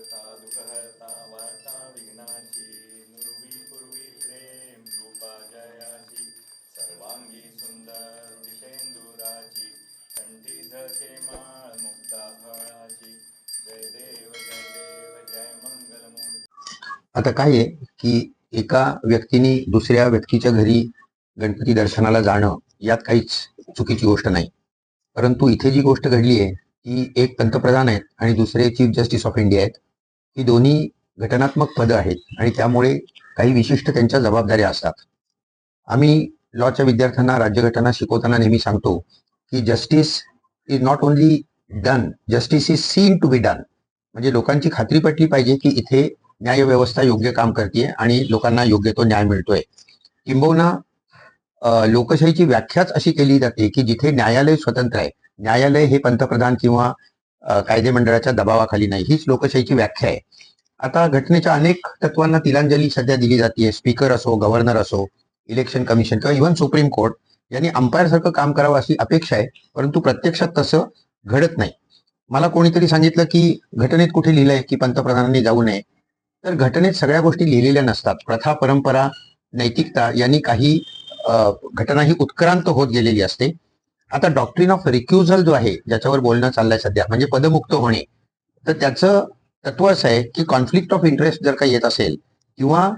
हरता दुख हरता वार्ता विघ्नाची. नुरवी पूर्वी प्रेम रूपा जयाची. सर्वांगी सुंदर विषेंदुराची कंठी झळके माळ मुक्ता फळाची. जय देव जय देव जय मंगल आता काय आहे की एका व्यक्तीने दुसऱ्या व्यक्तीच्या घरी गणपती दर्शनाला जाणं यात काहीच चुकीची गोष्ट नाही. परंतु इथे जी गोष्ट घडली आहे ती एक पंतप्रधान आहेत आणि दुसरे चीफ जस्टिस ऑफ इंडिया आहेत. ही दोन्ही घटनात्मक पदं आहेत आणि त्यामुळे काही विशिष्ट त्यांच्या जबाबदाऱ्या असतात. आम्ही लॉच्या विद्यार्थ्यांना राज्यघटना शिकवताना नेहमी सांगतो की justice is not only done justice is seen to be done म्हणजे लोकांची खात्री पटली पाहिजे की इथे न्यायव्यवस्था योग्य काम करते आणि लोकांना योग्य तो न्याय मिळतोय. किंबहुना लोकशाहीची व्याख्याच अशी केली जाते की जिथे न्यायालय स्वतंत्र आहे. न्यायालय हे पंतप्रधान किंवा कायदे मंडळाच्या दबावाखाली नाही. हीच लोकशाहीची व्याख्या आहे. आता घटनेच्या अनेक तत्वांना तिलांजली सध्या दिली जाते. स्पीकर असो गव्हर्नर असो इलेक्शन कमिशन किंवा इव्हन सुप्रीम कोर्ट यांनी अंपायर सारखं काम करावं अशी अपेक्षा आहे परंतु प्रत्यक्षात तसं घडत नाही. मला कोणीतरी सांगितलं की घटनेत कुठे लिहिलंय की पंतप्रधानांनी जाऊ नये? तर घटनेत सगळ्या गोष्टी लिहिलेल्या नसतात. प्रथा परंपरा नैतिकता यांनी काही घटना ही उत्क्रांत होत गेलेली असते. आता डॉक्ट्रिन ऑफ रिक्युझल जो आहे ज्याच्यावर बोलणं चाललंय सध्या म्हणजे पदमुक्त होणे तर त्याचं तत्व असं आहे की कॉन्फ्लिक्ट ऑफ इंटरेस्ट जर का येत असेल किंवा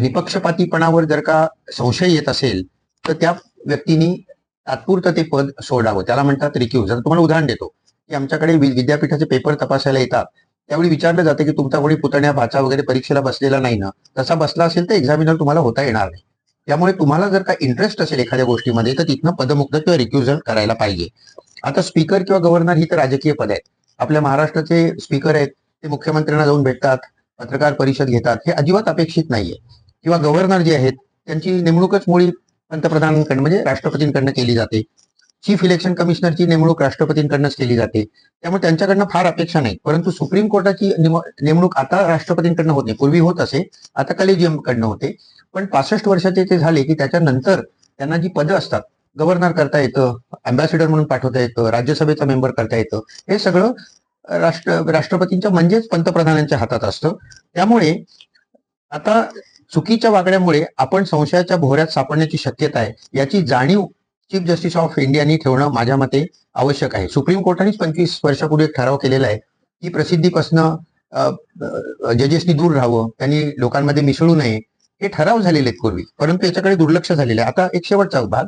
निपक्षपातीपणावर जर का संशय येत असेल तर त्या व्यक्तीने तात्पुरतं ते पद सोडावं. त्याला म्हणतात रिक्युझल तुम्हाला उदाहरण देतो. की आमच्याकडे वि- विद्यापीठाचे पेपर तपासायला येतात. त्यावेळी विचारलं जातं की तुमचा कोणी पुतण्या भाचा वगैरे परीक्षेला बसलेला नाही ना? तसा बसला असेल तर एक्झामिनर तुम्हाला होता येणार नाही. त्यामुळे तुम्हाला जर का इंटरेस्ट असेल एखाद्या गोष्टीमध्ये तर तिथनं पदमुक्त किंवा रिक्युझल करायला पाहिजे. आता स्पीकर किंवा गव्हर्नर ही तर राजकीय पद आहेत. आपल्या महाराष्ट्राचे स्पीकर आहेत ते मुख्यमंत्र्यांना जाऊन भेटतात पत्रकार परिषद घेतात हे अजिबात अपेक्षित नाहीये. किंवा गव्हर्नर जे आहेत त्यांची नेमणूकच मुळी पंतप्रधानांकडे म्हणजे राष्ट्रपतींकडनं केली जाते. चीफ इलेक्शन कमिशनरची नेमणूक राष्ट्रपतींकडनंच केली जाते. त्यामुळे त्यांच्याकडनं फार अपेक्षा नाही. परंतु सुप्रीम कोर्टाची नेमणूक आता राष्ट्रपतींकडनं होते पूर्वी होत असे आता कलेजियमकडनं होते. पण पासष्ट वर्षाचे ते झाले की त्याच्यानंतर त्यांना जी पदं असतात गव्हर्नर करता येतं अँबॅसिडर म्हणून पाठवता येतं राज्यसभेचा मेंबर करता येतं हे सगळं राष्ट्र राष्ट्रपतींच्या म्हणजेच पंतप्रधानांच्या हातात असतं. त्यामुळे आता चुकीच्या वागण्यामुळे आपण संशयाच्या भोऱ्यात सापडण्याची शक्यता आहे. याची जाणीव चीफ जस्टिस ऑफ इंडियानी ठेवणं माझ्या मते आवश्यक आहे. सुप्रीम कोर्टानेच पंचवीस वर्षापूर्वी एक ठराव केलेला आहे की प्रसिद्धीपासनं जजेसनी दूर राहावं त्यांनी लोकांमध्ये मिसळू नये हे ठराव झालेले आहेत पूर्वी. परंतु याच्याकडे दुर्लक्ष झालेलं आहे. आता एक शेवटचा भाग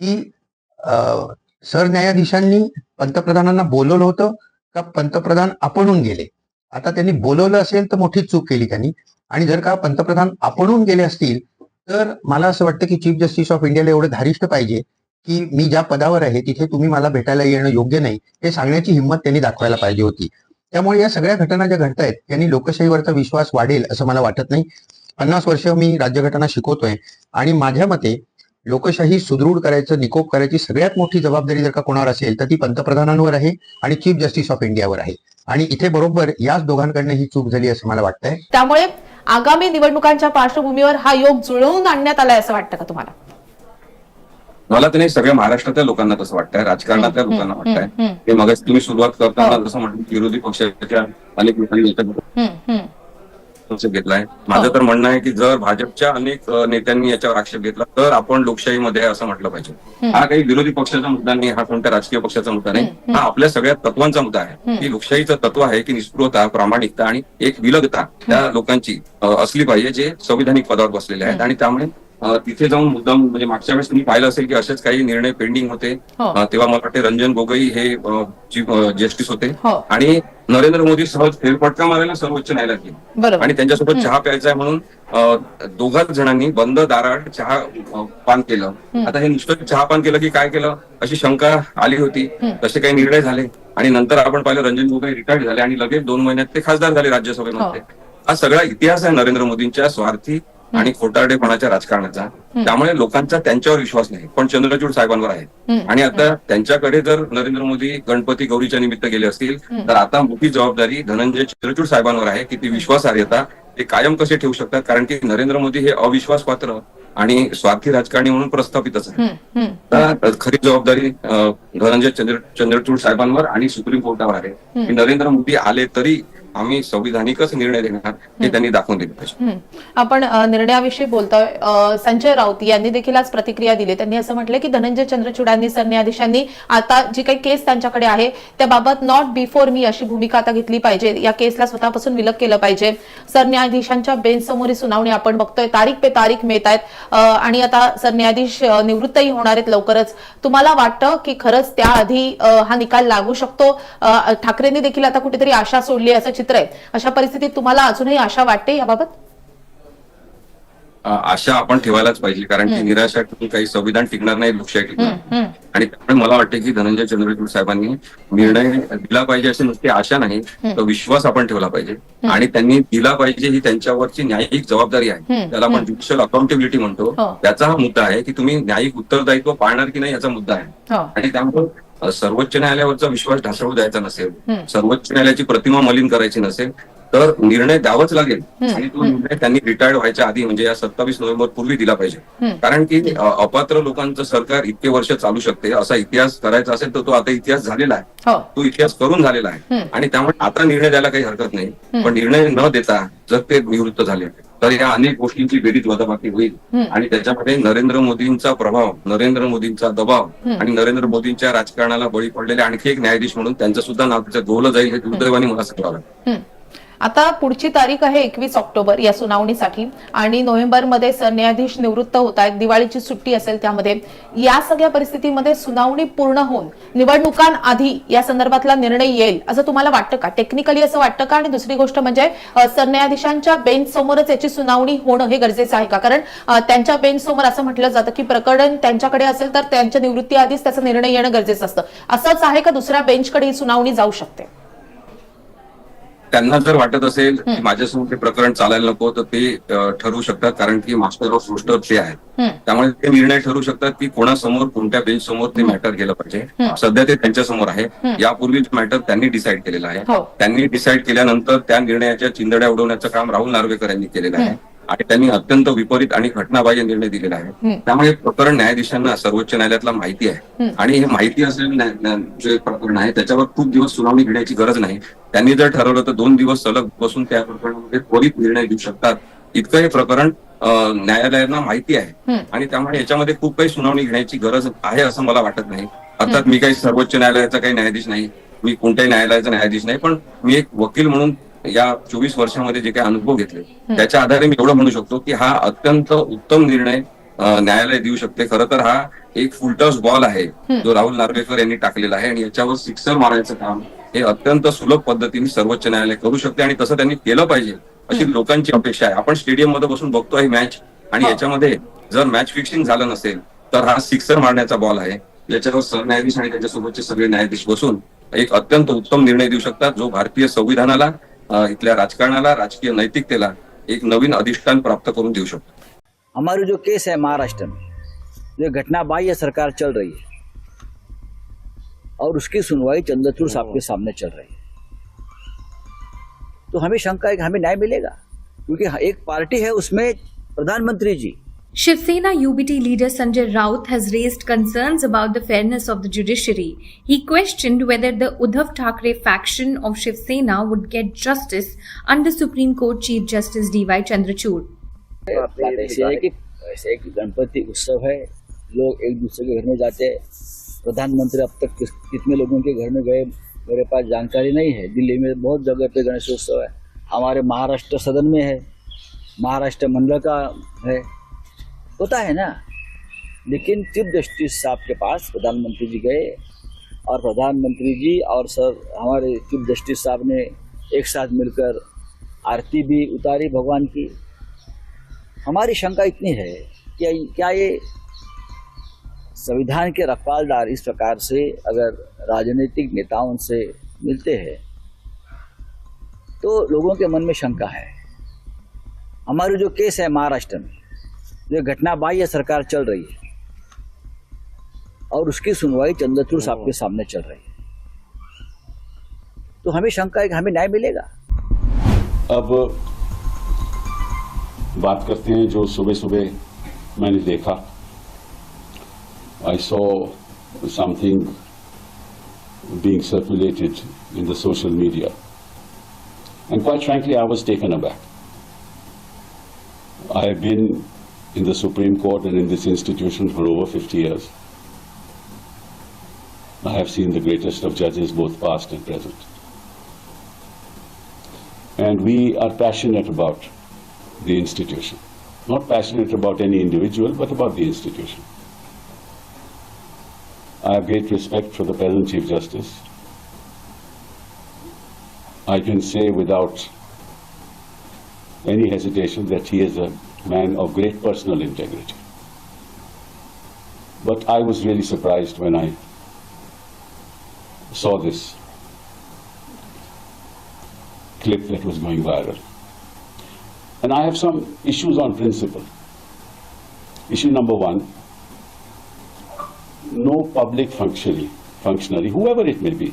की अं, सरन्यायाधीशांनी पंतप्रधानांना बोलवलं होतं का पंतप्रधान आपणून गेले? आता त्यांनी बोलवलं असेल तर मोठी चूक केली त्यांनी. आणि जर का पंतप्रधान आपणून गेले असतील तर मला असं वाटतं की चीफ जस्टिस ऑफ इंडियाला एवढं धारिष्ट पाहिजे की मी ज्या पदावर आहे तिथे तुम्ही मला भेटायला येणं योग्य नाही हे सांगण्याची हिंमत त्यांनी दाखवायला पाहिजे होती. त्यामुळे या सगळ्या घटना ज्या घडतायत त्यांनी लोकशाहीवरचा विश्वास वाढेल असं मला वाटत नाही. पन्नास वर्ष मी राज्यघटना शिकवतोय आणि माझ्या मते लोकशाही सुदृढ करायचं निकोप करायची सगळ्यात मोठी जबाबदारी जर का कोणावर असेल तर ती पंतप्रधानांवर आहे आणि चीफ जस्टिस ऑफ इंडियावर आहे. आणि इथे बरोबर याच दोघांकडनं ही चूक झाली असं मला वाटतंय. त्यामुळे आगामी निवडणुकांच्या पार्श्वभूमीवर हा योग जुळवून आणण्यात आलाय असं वाटतं का तुम्हाला? मला तर नाही सगळ्या महाराष्ट्रातल्या लोकांना तसं वाटतंय राजकारणातल्या लोकांना वाटतंय. ते मग तुम्ही सुरुवात करताना हो. जसं म्हटलं विरोधी पक्षाच्या अनेक लोकांनी घेतलाय. माझं तर म्हणणं आहे की जर भाजपच्या अनेक नेत्यांनी याच्यावर आक्षेप घेतला तर आपण लोकशाहीमध्ये आहे असं म्हटलं पाहिजे. हा काही विरोधी पक्षाचा मुद्दा नाही हा कोणत्या राजकीय पक्षाचा मुद्दा नाही. हा आपल्या सगळ्या तत्वांचा मुद्दा आहे. की लोकशाहीचं तत्व आहे की निस्पृहता प्रामाणिकता आणि एक विलगता त्या लोकांची असली पाहिजे जे संविधानिक पदावर बसलेले आहेत. आणि त्यामुळे तिथे जाऊन मुद्दाम म्हणजे मागच्या वेळेस तुम्ही पाहिलं असेल की असेच काही निर्णय पेंडिंग होते. हो. तेव्हा मला वाटते रंजन गोगोई हे जस्टिस होते. हो. आणि नरेंद्र मोदी सहज फेरफटका मारायला सर्वोच्च न्यायालयात गेले. आणि त्यांच्यासोबत चहा प्यायचा आहे म्हणून दोघाच जणांनी बंद दारात चहा पान केलं. आता हे नुसतं चहा पान केलं की काय केलं? अशी शंका आली होती. तसे काही निर्णय झाले. आणि नंतर आपण पाहिलं रंजन गोगोई रिटायर्ड झाले आणि लगेच दोन महिन्यात ते खासदार झाले राज्यसभेमध्ये. हा सगळा इतिहास आहे नरेंद्र मोदींच्या स्वार्थी आणि खोटारडेपणाच्या राजकारणाचा. त्यामुळे लोकांचा त्यांच्यावर विश्वास नाही. पण चंद्रचूड साहेबांवर आहे. आणि आता त्यांच्याकडे जर नरेंद्र मोदी गणपती गौरीच्या निमित्त गेले असतील तर आता मोठी जबाबदारी धनंजय चंद्रचूड साहेबांवर आहे की ती विश्वासार्हता ते कायम कसे ठेवू शकतात? कारण की नरेंद्र मोदी हे अविश्वास पात्र आणि स्वार्थी राजकारणी म्हणून प्रस्थापितच आहे. आता खरी जबाबदारी धनंजय चंद्र चंद्रचूड साहेबांवर आणि सुप्रीम कोर्टावर आहे. की नरेंद्र मोदी आले तरी आम्ही संविधानिकच निर्णय देणार हे त्यांनी दाखवून दिलं पाहिजे. हं. आपण निर्णयाविषयी बोलतोय. संजय राऊत यांनी देखील आज प्रतिक्रिया दिली. त्यांनी असं म्हटलं की धनंजय चंद्रचूडांनी सरन्यायाधीशांनी आता जी काही केस त्यांच्याकडे आहे त्याबाबत नॉट बिफोर मी अशी भूमिका आता घेतली पाहिजे. या केसला स्वतःपासून विलग केलं पाहिजे. सरन्यायाधीशांच्या बेंचसमोरील सुनावणी आपण बघतोय. तारीख पे तारीख मिळत आहेत. आणि आता सरन्यायाधीश निवृत्तही होणार आहेत लवकरच. तुम्हाला वाटतं की खरंच त्याआधी हा निकाल लागू शकतो? ठाकरेंनी देखील आता कुठेतरी आशा सोडली असं चित्र आहे. अशा परिस्थितीत तुम्हाला अजूनही आशा वाटते याबाबत? आशा आपण ठेवायलाच पाहिजे कारण की निराशा काही संविधान टिकणार नाही लोकशाही टिकणार. आणि त्यामुळे मला वाटतं की धनंजय चंद्रचूड साहेबांनी निर्णय दिला पाहिजे अशी नुसती आशा नाही तर विश्वास आपण ठेवला पाहिजे. आणि त्यांनी दिला पाहिजे ही त्यांच्यावरची न्यायिक जबाबदारी आहे. त्याला आपण ज्युडिशियल अकाउंटेबिलिटी म्हणतो. हो. त्याचा हा मुद्दा आहे की तुम्ही न्यायिक उत्तरदायित्व पाळणार की नाही याचा मुद्दा आहे. हो. आणि त्यामुळे सर्वोच्च न्यायालयावरचा विश्वास ढासळू द्यायचा नसेल. सर्वोच्च न्यायालयाची प्रतिमा मलिन करायची नसेल तर निर्णय द्यावाच लागेल. आणि तो निर्णय त्यांनी रिटायर्ड व्हायच्या आधी म्हणजे या सत्तावीस नोव्हेंबर पूर्वी दिला पाहिजे. कारण की अपात्र लोकांचं सरकार इतके वर्ष चालू शकते असा इतिहास करायचा असेल तर तो आता इतिहास झालेला आहे. हो. तो इतिहास करून झालेला आहे. आणि त्यामुळे आता निर्णय द्यायला काही हरकत नाही. पण निर्णय न देता जर ते निवृत्त झाले. तर या अनेक गोष्टींची बेरीज वजाबाकी होईल. आणि त्याच्यामध्ये नरेंद्र मोदींचा प्रभाव नरेंद्र मोदींचा दबाव. आणि नरेंद्र मोदींच्या राजकारणाला बळी पडलेले आणखी एक न्यायाधीश म्हणून त्यांचं सुद्धा नाव त्याचं गोवलं जाईल हे दुर्दैवाने मला सांगावं लागतं. आता पुढची तारीख आहे एकवीस ऑक्टोबर या सुनावणीसाठी. आणि नोव्हेंबरमध्ये सरन्यायाधीश निवृत्त होत आहेत. दिवाळीची सुट्टी असेल त्यामध्ये. या सगळ्या परिस्थितीमध्ये सुनावणी पूर्ण होऊन निवडणुकांआधी या संदर्भातला निर्णय येईल असं तुम्हाला वाटतं का? टेक्निकली असं वाटतं का? आणि दुसरी गोष्ट म्हणजे सरन्यायाधीशांच्या बेंच समोरच याची सुनावणी होणं हे गरजेचं आहे का? कारण त्यांच्या बेंच समोर असं म्हटलं जातं की प्रकरण त्यांच्याकडे असेल तर त्यांच्या निवृत्तीआधीच त्याचा निर्णय येणं गरजेचं असतं. असंच आहे का दुसऱ्या बेंचकडे ही सुनावणी जाऊ शकते? त्यांना जर वाटत असेल की माझ्यासमोर ते प्रकरण चालायला नको तर ते ठरवू शकतात. कारण की मास्टर ऑफ रोस्टर ते आहेत. त्यामुळे ते निर्णय ठरवू शकतात की कोणासमोर कोणत्या बेंच समोर ते मॅटर गेलं पाहिजे. सध्या ते त्यांच्यासमोर आहे यापूर्वी मॅटर त्यांनी डिसाईड केलेला आहे. हो. त्यांनी डिसाईड केल्यानंतर त्या निर्णयाच्या चिंदड्या उडवण्याचं काम राहुल नार्वेकर यांनी केलेलं आहे. आणि त्यांनी अत्यंत विपरीत आणि घटनाबाह्य निर्णय दिलेला आहे. त्यामुळे हे प्रकरण न्यायाधीशांना सर्वोच्च न्यायालयातला माहिती आहे. आणि हे माहिती असलेलं जे प्रकरण आहे त्याच्यावर खूप दिवस सुनावणी घेण्याची गरज नाही. त्यांनी जर ठरवलं तर दोन दिवस सलग बसून त्या प्रकरणामध्ये त्वरित निर्णय देऊ शकतात. इतकं हे प्रकरण न्यायालयांना माहिती आहे. आणि त्यामुळे याच्यामध्ये खूप काही सुनावणी घेण्याची गरज आहे असं मला वाटत नाही. अर्थात मी काही सर्वोच्च न्यायालयाचा काही न्यायाधीश नाही. मी कोणत्याही न्यायालयाचा न्यायाधीश नाही. पण मी एक वकील म्हणून या चोवीस वर्षामध्ये जे काही अनुभव घेतले त्याच्या आधारे मी एवढं म्हणू शकतो की हा अत्यंत उत्तम निर्णय न्यायालय देऊ शकते. खरं तर हा एक फुलटॉस बॉल आहे जो राहुल नार्वेकर यांनी टाकलेला आहे आणि याच्यावर सिक्सर मारायचं काम हे अत्यंत सुलभ पद्धतीने सर्वोच्च न्यायालय करू शकते आणि तसं त्यांनी केलं पाहिजे अशी लोकांची अपेक्षा आहे. आपण स्टेडियममध्ये बसून बघतो ही मॅच आणि याच्यामध्ये जर मॅच फिक्सिंग झालं नसेल तर हा सिक्सर मारण्याचा बॉल आहे. याच्यावर सरन्यायाधीश आणि त्याच्यासोबतचे सगळे न्यायाधीश बसून एक अत्यंत उत्तम निर्णय देऊ शकतात जो भारतीय संविधानाला इथल्या राजकारणाला राजकीय नैतिकतेला एक नवीन अधिष्ठान प्राप्त करून देऊ शकतो. हमारी जो केस है महाराष्ट्र में जो घटना बाह्य सरकार चल रही है और उसकी सुनवाई चंद्रचूड़ साहब के सामने चल रही है। तो हमें शंका है कि हमें न्याय मिलेगा? क्योंकि एक पार्टी है उसमें प्रधानमंत्री जी Shiv UBT leader Sanjay Raut has raised concerns about the fairness of the judiciary. He questioned whether the Uddhav Thackeray faction of Shiv Sena would get justice under Supreme Court Chief Justice D.Y. Chandrachud. बात है कि ऐसे एक गणपति उत्सव है लोग एक दूसरे के घर में जाते हैं प्रधानमंत्री अब तक कितने लोगों के घर में गए मेरे पास जानकारी नहीं है दिल्ली में बहुत जगह पे गणेश उत्सव है हमारे महाराष्ट्र सदन में है महाराष्ट्र मंडल का है होता है ना। लेकिन चीफ जस्टिस साहब के पास प्रधानमंत्री जी गए और प्रधानमंत्री जी और सर, हमारे चीफ जस्टिस साहब ने एक साथ मिलकर आरती भी उतारी भगवान की। हमारी शंका इतनी है कि क्या ये संविधान के रखवालदार इस प्रकार से अगर राजनीतिक नेताओं से मिलते हैं तो लोगों के मन में शंका है। हमारी जो केस है महाराष्ट्र में जो घटना बाह्य सरकार चल रही है और उसकी सुनवाई चंद्रचूड़ साहब के सामने चल रही है। तो हमें शंका है कि हमें न्याय मिलेगा? अब बात करते हैं जो सुबह सुबह मैंने देखा। I saw something being circulated in the social media. And quite frankly, I was taken aback. I have been in the Supreme Court and in this institution for over 50 years. I have seen the greatest of judges, both past and present. And we are passionate about the institution. Not passionate about any individual, but about the institution. I have great respect for the present Chief Justice. I can say without any hesitation that he is a man of great personal integrity. But I was really surprised when I saw this clip that was going viral. And I have some issues on principle. Issue number one no public functionary, functionary, whoever it may be,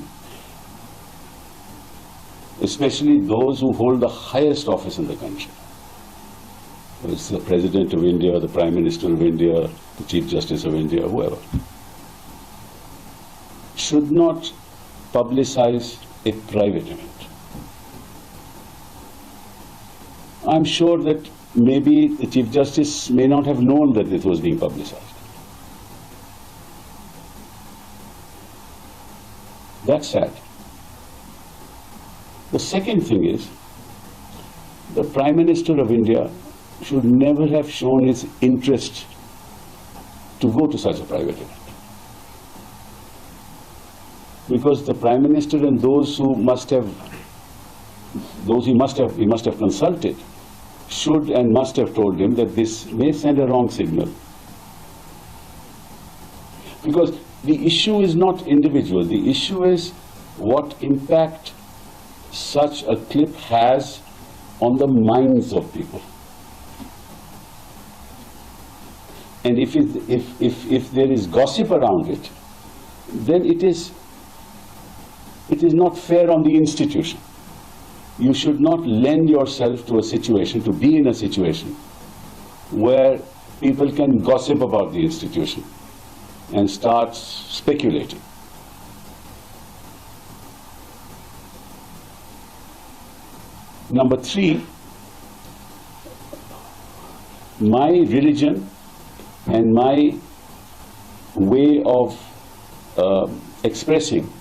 especially those who hold the highest office in the country, it's the President of India, the Prime Minister of India, the Chief Justice of India, whoever, should not publicize a private event. I'm sure that maybe the Chief Justice may not have known that it was being publicized. That's sad. The second thing is, the Prime Minister of India should never have shown his interest to go to such a private event. Because the Prime Minister and those who must have, those he must have, he must have consulted, should and must have told him that this may send a wrong signal. Because the issue is not individual, the issue is what impact such a clip has on the minds of people. And if, it, if, if, if there is gossip around it, then it is, it is not fair on the institution. You should not lend yourself to a situation, to be in a situation where people can gossip about the institution and start speculating. Number three, my religion and my way of uh, expressing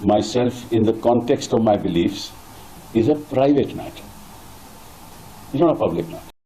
myself in the context of my beliefs is a private matter. It's not a public matter.